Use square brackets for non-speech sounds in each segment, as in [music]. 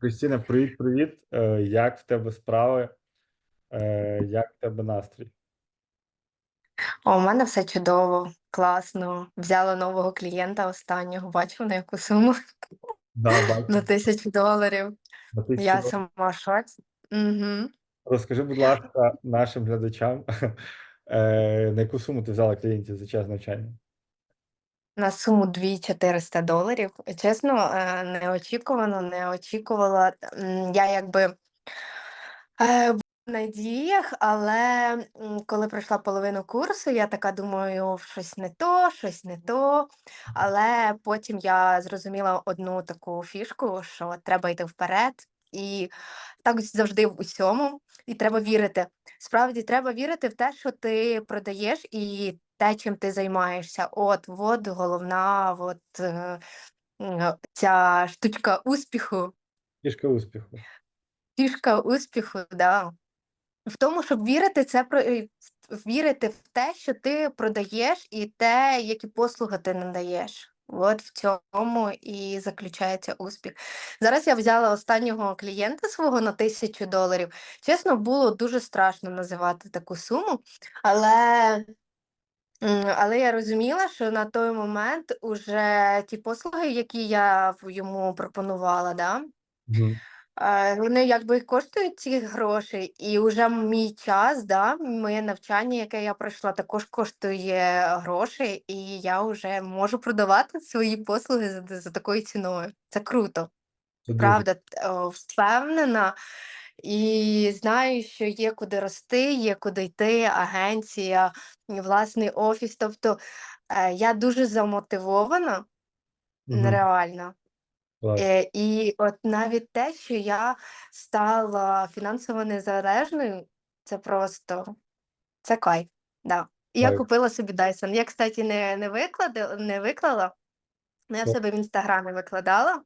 Кристина, привіт, привіт. Е, Як в тебе справи? Е, Як в тебе настрій? О, у мене все чудово, класно. Взяла нового клієнта останнього, бачив на яку суму? Да, На тисячу доларів. На тисячу Я доларів. сама шоці. Угу. Розкажи, будь ласка, нашим глядачам, [laughs] е, на яку суму ти взяла клієнтів за час навчання? На суму 2400 доларів. Чесно, е, неочікувано, не очікувала. Я якби е, в надіях, але коли пройшла половину курсу, я така думаю, щось не то, щось не то. Але потім я зрозуміла одну таку фішку, що треба йти вперед. І так завжди в усьому, і треба вірити. Справді треба вірити в те, що ти продаєш, і те, чим ти займаєшся. От, от головна, от е, ця штучка успіху, Фішка успіху. фішка успіху, да. В тому, щоб вірити, це про е, вірити в те, що ти продаєш, і те, які послуги ти надаєш. От в цьому і заключається успіх. Зараз я взяла останнього клієнта свого на тисячу доларів. Чесно, було дуже страшно називати таку суму, але, але я розуміла, що на той момент уже ті послуги, які я йому пропонувала, да, Мгм. Е, Вони якби коштують ці гроші, і вже мій час, да, моє навчання, яке я пройшла, також коштує гроші, і я вже можу продавати свої послуги за, за такою ціною. Це круто, Це правда, о, впевнена. І знаю, що є куди рости, є куди йти, агенція, власний офіс. Тобто е, я дуже замотивована, Мгм. нереально. Клас. Е, і от навіть те, що я стала фінансово незалежною, це просто це кайф. Да. І я Кайф. купила собі Dyson. Я, кстати, не, не, виклади, не виклала, але я в себе в інстаграмі викладала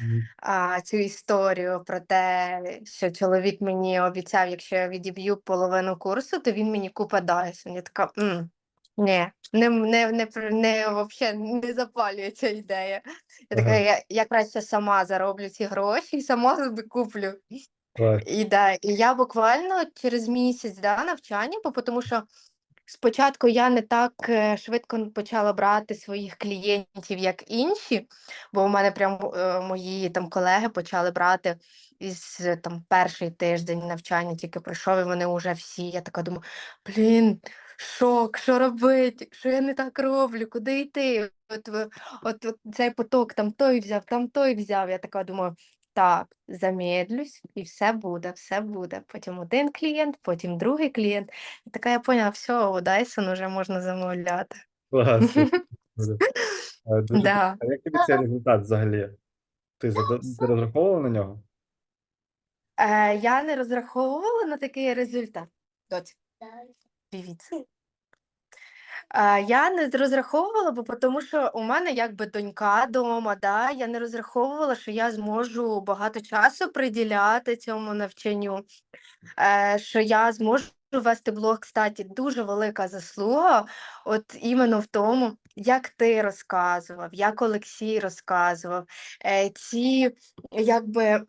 Мгм. а, цю історію про те, що чоловік мені обіцяв, якщо я відіб'ю половину курсу, то він мені купить Dyson. Я така, м, ні, не, не, не, не, вообще не запалює ця ідея. Я така, Ага. я, я краще сама зароблю ці гроші і сама собі куплю. Клас. І, да, і я буквально через місяць да, навчання, бо тому що спочатку я не так е, швидко почала брати своїх клієнтів, як інші, бо у мене прям е, мої там колеги почали брати із е, там перший тиждень навчання, тільки пройшов, і вони вже всі. Я така думаю, блін, шок, що робити? Що я не так роблю? Куди йти? От, от, от цей поток там той взяв, там той взяв. Я така думаю. Так, замедлюсь, і все буде, все буде. Потім один клієнт, потім другий клієнт. І така я поняла, все, у Dyson вже можна замовляти. Клас. [laughs] дуже. Да. А як тобі цей результат взагалі? Ти, ти розраховувала на нього? Е, я не розраховувала на такий результат. Доць, дивіться. Я не розраховувала, бо тому що у мене якби донька дома, да? я не розраховувала, що я зможу багато часу приділяти цьому навчанню. е, що я зможу вести блог, кстати, дуже велика заслуга, от іменно в тому, як ти розказував, як Олексій розказував, е, ці якби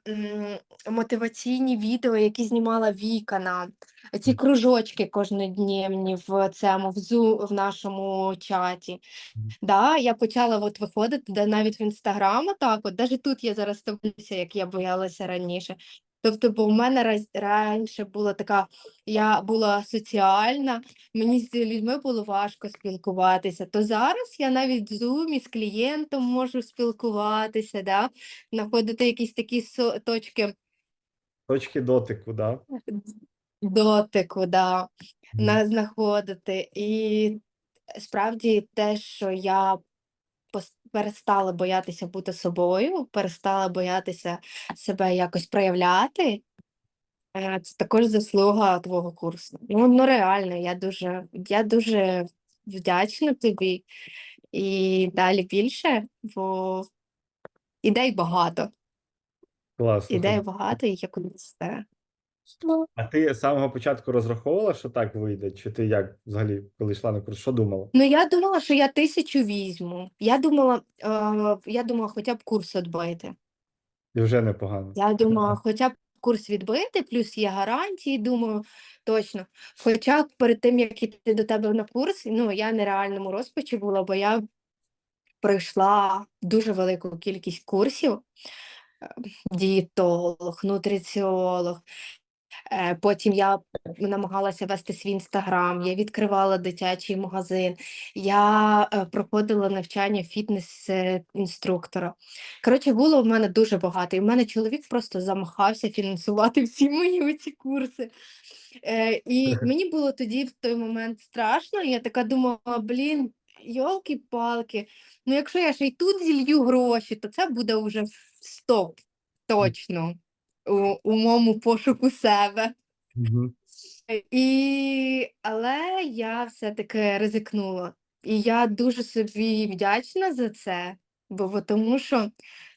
мотиваційні відео, які знімала Віка нам, ці кружочки кожнодневні в цьому в, зу, в нашому чаті. Да, я почала от виходити навіть в інстаграм, так от, навіть тут я зараз ставлюся, як я боялася раніше. Тобто, бо в мене раз- раніше була така, я була соціальна, мені з людьми було важко спілкуватися. То зараз я навіть в зумі з клієнтом можу спілкуватися, да? знаходити якісь такі со- точки Точки дотику, да? дотику, да, на, знаходити. І справді те, що я перестала боятися бути собою, перестала боятися себе якось проявляти. Е, Це також заслуга твого курсу. Ну, ну реально, я дуже, я дуже вдячна тобі. І далі більше, бо ідей багато. Клас. Ідей багато, і я кудись. Е, А ти з самого початку розраховувала, що так вийде? Чи ти як взагалі, коли йшла на курс, що думала? Ну, я думала, що я тисячу візьму. Я думала, е, я думала, хоча б курс відбити. І вже непогано. Я думала, хоча б курс відбити, плюс є гарантії, думаю, точно. Хоча перед тим, як іти до тебе на курс, ну, я нереальному розпачі була, бо я пройшла дуже велику кількість курсів. е, Дієтолог, нутриціолог. Е, Потім я намагалася вести свій інстаграм, я відкривала дитячий магазин, я е, проходила навчання фітнес-інструктора. Коротше, було в мене дуже багато. І в мене чоловік просто замахався фінансувати всі мої ці курси. Е, і мені було тоді в той момент страшно. Я така думала, блін, йолки-палки, ну якщо я ще й тут зілью гроші, то це буде вже стоп, точно, у, у моєму пошуку себе. Мгм. І... Але я все-таки ризикнула. І я дуже собі вдячна за це, бо бо тому що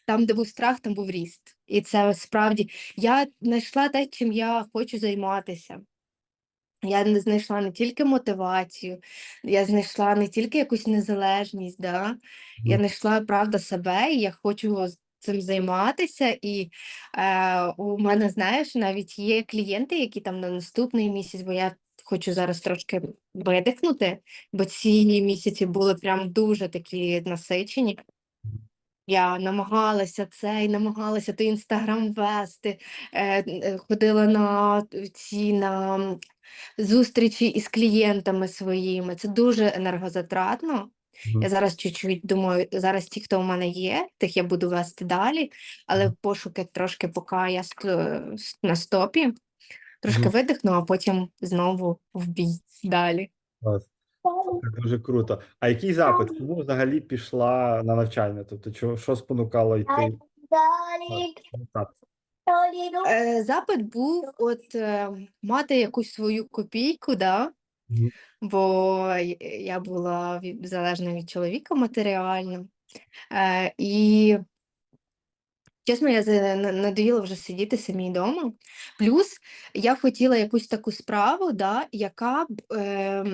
там, де був страх, там був ріст. І це справді я знайшла те, чим я хочу займатися. Я не знайшла не тільки мотивацію, я знайшла не тільки якусь незалежність, да? я знайшла правда себе, і я хочу цим займатися. І е, у мене, знаєш, навіть є клієнти, які там на наступний місяць, бо я хочу зараз трошки видихнути, бо ці місяці були прям дуже такі насичені. Я намагалася це і намагалася той інстаграм вести, е, е, ходила на ці на зустрічі із клієнтами своїми. Це дуже енергозатратно. Я зараз чуть-чуть думаю, зараз ті, хто у мене є, тих я буду вести далі, але пошуки трошки, поки я на стопі, трошки Мгм. видихну, а потім знову в бій далі. Це дуже круто. А який запит? Чому взагалі пішла на навчання? Тобто, що спонукало йти? Так. Е, запит був от е, мати якусь свою копійку, да? Бо я була від- залежна від чоловіка матеріально. Е, і чесно, я надоїла вже сидіти самій вдома. Плюс я хотіла якусь таку справу, да, яка б е,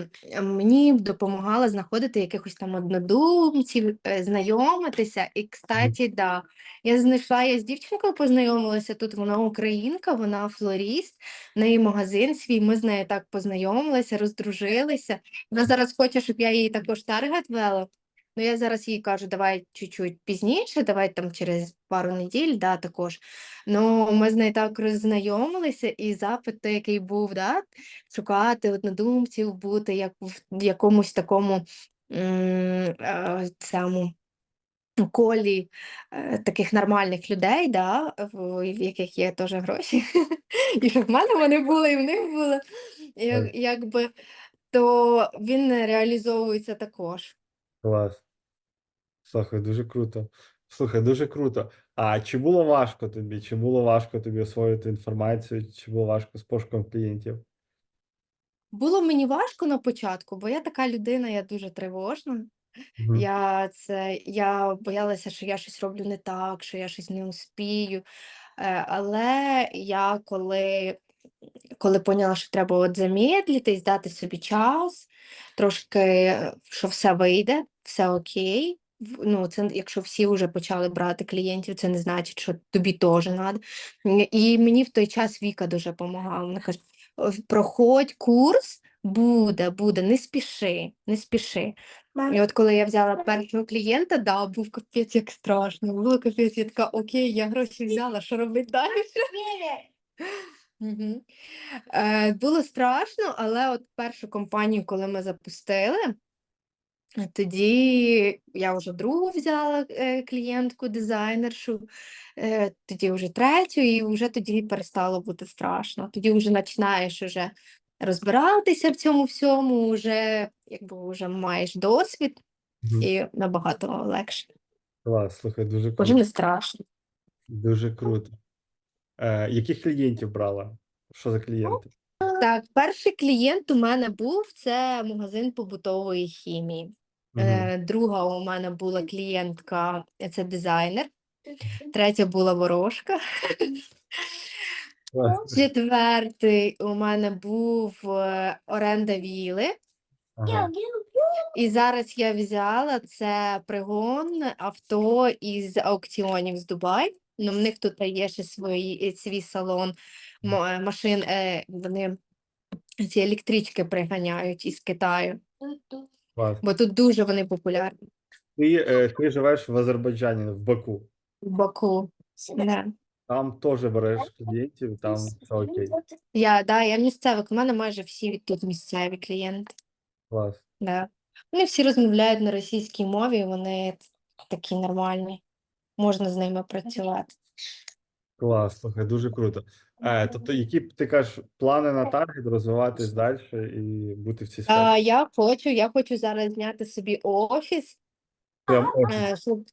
мені допомагала знаходити якихось там однодумців, е, знайомитися. І, кстати, да, я знайшла, я з дівчинкою познайомилася. Тут вона українка, вона флоріст, в неї магазин свій. Ми з нею так познайомилися, роздружилися. Вона зараз хоче, щоб я їй також таргет вела. Ну, я зараз їй кажу, давай чуть-чуть пізніше, давай там через пару неділь, да, також. Ну, ми з нею так роззнайомилися, і запит, той, який був, да, шукати однодумців, бути як в якомусь такому цьому колі е, таких нормальних людей, да, в, в яких є теж гроші. [laughs] І в мене вони були, і в них були. Як- якби, то він реалізовується також. Клас. Слухай, дуже круто. Слухай, дуже круто. А чи було важко тобі? Чи було важко тобі освоїти інформацію? Чи було важко з пошуком клієнтів? Було мені важко на початку, бо я така людина, я дуже тривожна. Мгм. Я це я боялася, що я щось роблю не так, що я щось не успію. Е, але я коли, коли поняла, що треба от замедлитись, дати собі час, трошки, е, що все вийде, все окей. Ну, це якщо всі вже почали брати клієнтів, це не значить, що тобі теж треба. І мені в той час Віка дуже допомагала. Вона каже: проходь курс, буде, буде, не спіши, не спіши. І от коли я взяла першого клієнта, да, був капець як страшно. Було капець, я така, окей, я гроші взяла, що робити далі? [laughs] Е, було страшно, але от першу компанію, коли ми запустили, тоді я вже другу взяла е, клієнтку, дизайнершу, е, тоді вже третю, і вже тоді перестало бути страшно. Тоді вже починаєш уже розбиратися в цьому всьому, вже якби вже маєш досвід і набагато легше. Клас, слухай, дуже Вже круто. не страшно. Дуже круто. Е, яких клієнтів брала? Що за клієнти? Так, перший клієнт у мене був це магазин побутової хімії. Е, друга у мене була клієнтка, це дизайнер. Третя була ворожка. [laughs] Четвертий у мене був е, оренда віли. Ага. І зараз я взяла це пригон авто із аукціонів з Дубай. Ну, в них тут є ще свої, е, свій салон мо- машин, е, вони ці електрички приганяють із Китаю, Клас. бо тут дуже вони популярні Ти, е, ти живеш в Азербайджані, в Баку. в Баку. Да. Там теж береш клієнтів, там все окей. Я, да, я місцевик, у мене майже всі тут місцеві клієнти. Клас. Да. Вони всі розмовляють на російській мові, вони такі нормальні. Можна з ними працювати. Клас, слухай, дуже круто. Е, тобто, які б ти кажеш плани на таргет розвиватись далі і бути в цій сфері? А, я хочу, я хочу зараз зняти собі офіс. Прям офіс. Е, щоб,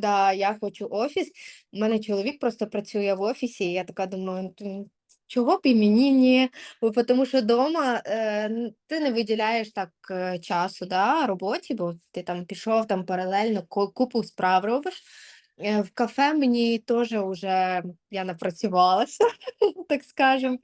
да, я хочу офіс. У мене чоловік просто працює в офісі, і я така думаю, «Ну, чого б і мені ні? Бо тому що вдома е, ти не виділяєш так е, часу да, роботі, бо ти там пішов там паралельно купу справ робиш. Е, В кафе мені теж вже я напрацювалася, [laughs] так скажем.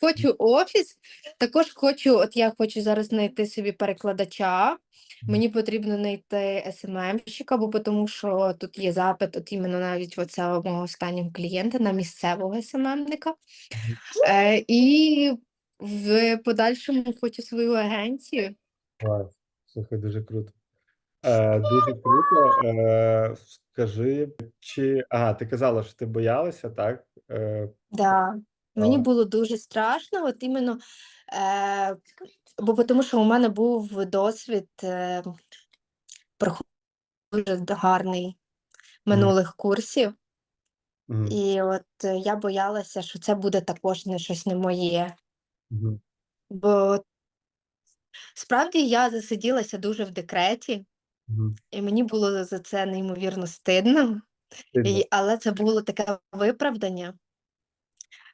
Хочу офіс, також хочу, от я хочу зараз знайти собі перекладача. Мені потрібно знайти СММщика, бо тому що тут є запит, от іменно навіть оцього мого останнього клієнта на місцевого СММника. Е, і в подальшому хочу свою агенцію. Клас. Слухай, дуже круто. Е, дуже круто. Е, скажи, чи. Ага, ти казала, що ти боялася, так? Е, Да. Мені було дуже страшно, от іменно, е, бо тому що у мене був досвід е, проходу дуже гарний минулих курсів. мгм, І от е, я боялася, що це буде також не щось не моє. мгм, Бо справді я засиділася дуже в декреті, мгм. і мені було за це неймовірно стидно. Стидно. І, але це було таке виправдання,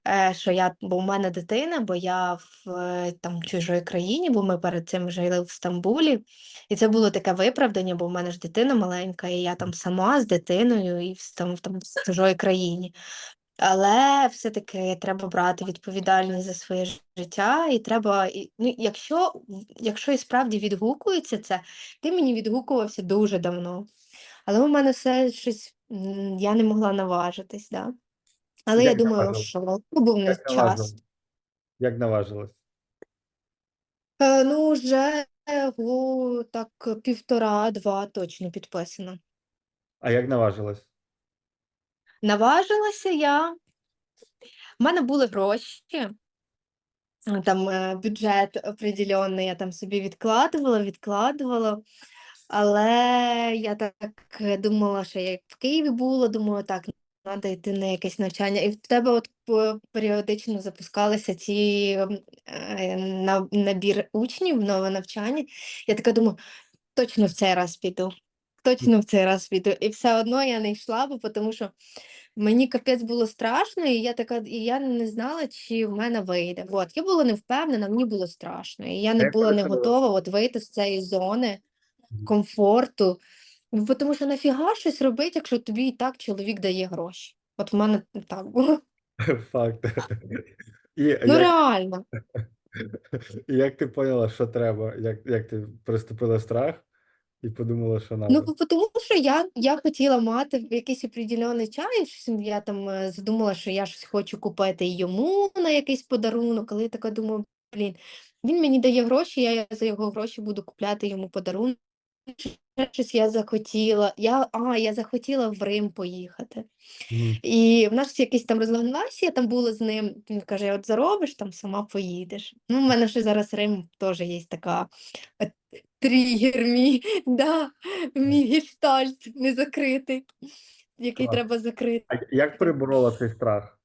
е, що я, бо у мене дитина, бо я в е, там чужої країні, бо ми перед цим жили в Стамбулі. І це було таке виправдання, бо в мене ж дитина маленька, і я там сама з дитиною і в, там, там, в чужої країні. Але все-таки треба брати відповідальність за своє життя, і треба, і, ну, якщо, якщо і справді відгукується це, ти мені відгукувався дуже давно. Але у мене все щось, я не могла наважитись, да. Але я думаю, що був не час. Як наважилась? Е, ну, вже го, так півтора-два точно підписано. А як наважилась? Наважилася я. У мене були гроші, е, там е, бюджет определенний, я там собі відкладувала, відкладувала. Але я так е, думала, що я в Києві була, думаю, так, треба йти на якесь навчання. І в тебе от періодично запускалися ці ем, е, на- набір учнів, нове навчання. Я така думаю, точно в цей раз піду. Точно в цей раз піду. І все одно я не йшла, бо тому що мені капець було страшно, і я така, і я не знала, чи в мене вийде. От, я була не впевнена, мені було страшно. І я не була не готова от вийти з цієї зони комфорту. Бо тому що нафіга щось робити, якщо тобі і так чоловік дає гроші. От в мене так було. [laughs] Факт. [laughs] І Ну як, реально. [laughs] і як ти поняла, що треба? Як, як ти приступила страх і подумала, що Ну, тому що я, я хотіла мати в якийсь определений щось я там е, задумала, що я щось хочу купити йому на якийсь подарунок, але я така думаю, блін, він мені дає гроші, я за його гроші буду купляти йому подарунок. Щось я захотіла. Я, а, я захотіла в Рим поїхати. Мгм. І в нас якийсь там розлагнався, я там була з ним. Він каже: от заробиш, там сама поїдеш. Ну, в мене ще зараз Рим теж є така е, тригер мій, [laughs] да, мій гештальт незакритий, який Клас. треба закрити. А як переборола цей страх?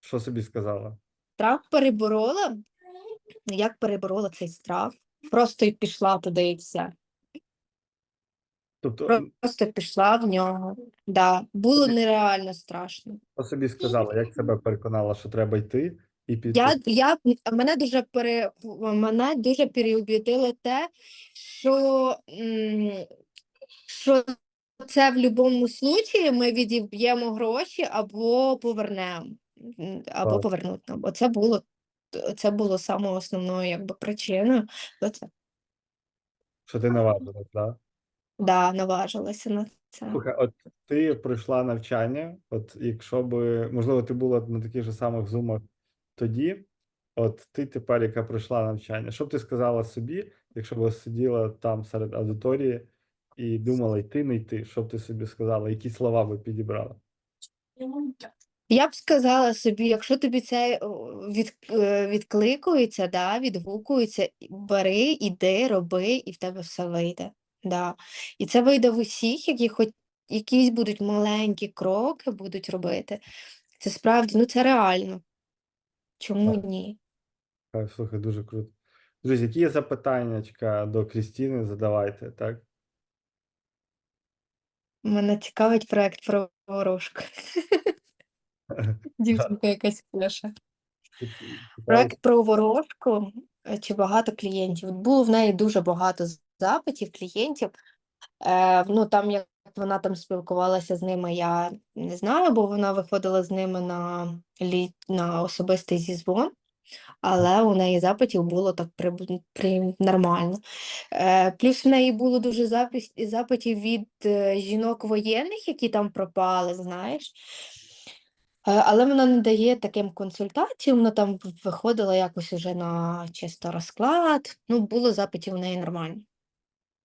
Що собі сказала? Страх переборола. Як переборола цей страх? Просто й пішла туди і все. Тобто, Просто пішла в нього. Да, було нереально страшно. що собі сказала, як себе переконала, що треба йти і піти? Я, я, мене дуже пере, мене дуже переубідило те, що, що це в будь-якому случаї ми відіб'ємо гроші або повернемо, або Так. повернуть нам. Оце було, це було саме основною якби, причиною. до це. Що ти наважилась, так? Да, наважилася на це. Слухай, от ти пройшла навчання, от якщо би, можливо, ти була на таких же самих зумах тоді, от ти тепер, яка пройшла навчання, що б ти сказала собі, якщо б сиділа там серед аудиторії і думала йти, не йти, що б ти собі сказала, які слова би підібрала? Я б сказала собі, якщо тобі це від, е, відкликується, да, відгукується, бери, іди, роби, і в тебе все вийде. Да. І це вийде в усіх, які хоч якісь будуть маленькі кроки будуть робити. Це справді, ну це реально. Чому Так. ні? Так, слухай, дуже круто. Друзі, які є запитання до Крістіни, задавайте, так? Мене цікавить проект про ворожку. [laughs] Дівчинка якась пише. Проект про ворожку е, чи багато клієнтів. Було в неї дуже багато з- запитів клієнтів. Е, ну там як вона там спілкувалася з ними, я не знаю, бо вона виходила з ними на лі... на особистий зізвон, але у неї запитів було так при... При... нормально. Е, плюс в неї було дуже запис... запитів від е, жінок воєнних, які там пропали, знаєш. Е, Але вона не дає таким консультаціям, вона там виходила якось уже на чисто розклад. Ну, було запитів у неї нормально.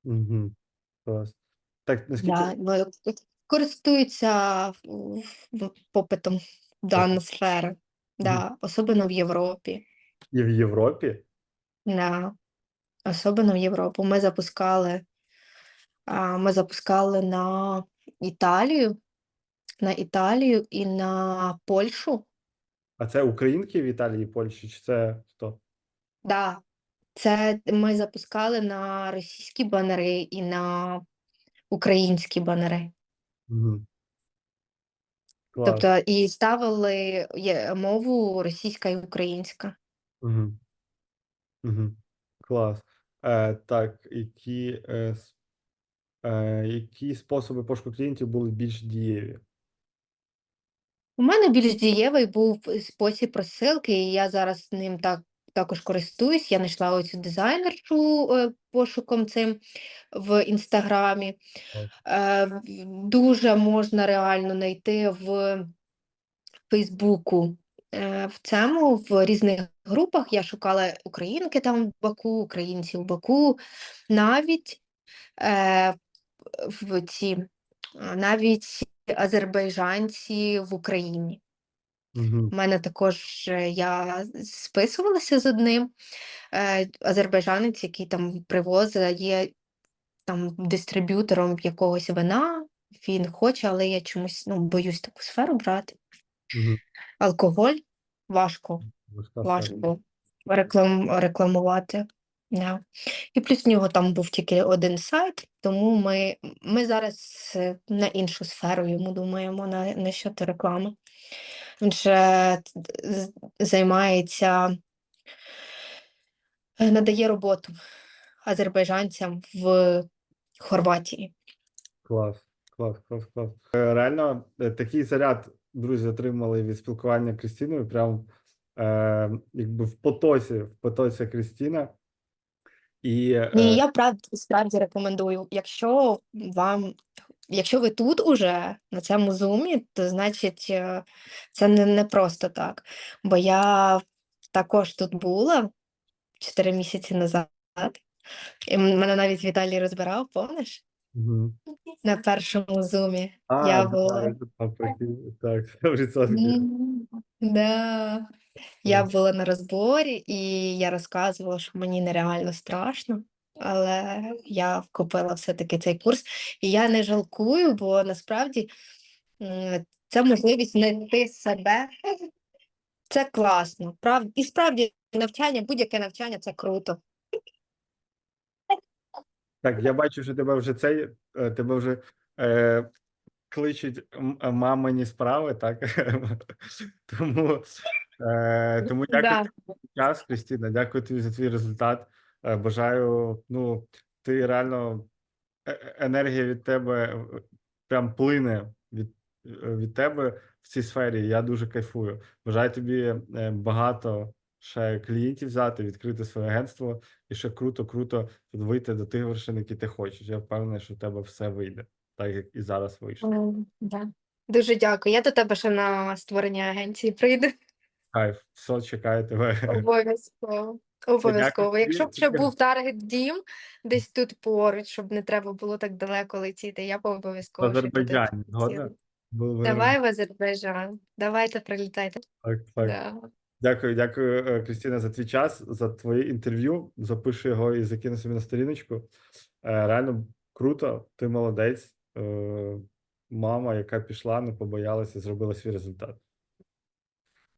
Угу. Клас. Так, наскільки Да, ну, користуються в- в- попитом дана сфера, да, особливо в Європі. і в Європі? Да, особливо в Європу. Ми запускали, а, ми запускали на Італію, на Італію і на Польщу. А це українки в Італії, Польщі, чи це хто? Да, це ми запускали на російські банери і на українські банери. Угу. Клас. Тобто і ставили мову російська і українська. Угу. Угу. Клас. Е, так, які, е, е, які способи пошуку клієнтів були більш дієві? У мене більш дієвий був спосіб розсилки, і я зараз ним так також користуюсь. Я знайшла оцю дизайнершу е, пошуком цим в інстаграмі. Е, дуже можна реально знайти в Фейсбуку. Е, в цьому в різних групах я шукала українки там в Баку, українці в Баку, навіть е, в ці, навіть азербайджанці в Україні. Угу. У мене також е, я списувалася з одним е, азербайджанець, який там привозить, є там дистриб'ютором якогось вина. Він хоче, але я чомусь ну, боюсь таку сферу брати. Угу. Алкоголь важко, важко реклам, рекламувати. Да. І плюс в нього там був тільки один сайт, тому ми, ми зараз е, на іншу сферу йому думаємо на, на щодо реклами. З- займається, е, надає роботу азербайджанцям в Хорватії. Клас, клас, клас, клас. Е, Реально, е, такий заряд, друзі, отримали від спілкування Крістіною. Прям е, якби в потоці, в потоці Крістіна. І е, Ні, я правді справді рекомендую. Якщо вам, якщо ви тут уже на цьому зумі, то значить е, це не, не просто так. Бо я також тут була 4 місяці назад, і мене навіть Віталій розбирав, помниш? мгм. На першому зумі. А, Я була. я Так, [laughs] Да. Я була на розборі, і я розказувала, що мені нереально страшно, але я купила все-таки цей курс. І я не жалкую, бо насправді це можливість знайти себе. Це класно. Прав... І справді навчання, будь-яке навчання це круто. Так, я бачу, що тебе вже цей, е, тебе вже е, кличуть е, мамині справи, так? [laughs] Тому, е, тому дякую Да. за час, Крістіна. Дякую тобі за твій результат. Е, Бажаю, ну, ти реально е- е- енергія від тебе прям плине від, від тебе в цій сфері. Я дуже кайфую. Бажаю тобі багато ще клієнтів взяти, відкрити своє агентство і ще круто, круто вийти до тих вершин, які ти хочеш. Я впевнений, що в тебе все вийде, так як і зараз вийшло. Да. Дуже дякую. Я до тебе ще на створення агенції прийду. Кайф, все, чекаю тебе. Обов'язково. Обов'язково. Якщо б ще був таргет дім десь тут поруч, щоб не треба було так далеко летіти, я б обов'язково ще туди Азербайджані, згодна? Бу- Давай в Азербайджан. Давайте прилітайте. Так, так. Да. Дякую, дякую, е, Крістіна, за твій час, за твоє інтерв'ю. Запишу його і закину собі на сторіночку. Е, Реально круто, ти молодець. Е, Мама, яка пішла, не побоялася, зробила свій результат.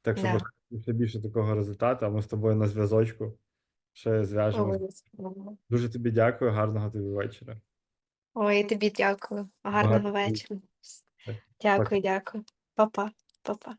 Так що Да. бажаю ще більше такого результату, а ми з тобою на зв'язочку ще зв'яжемо. Обов'язково. Дуже тобі дякую, гарного тобі вечора. Ой, тобі дякую. Гарного Багато- вечора. Дякую, дякую. Па-па. Па-па.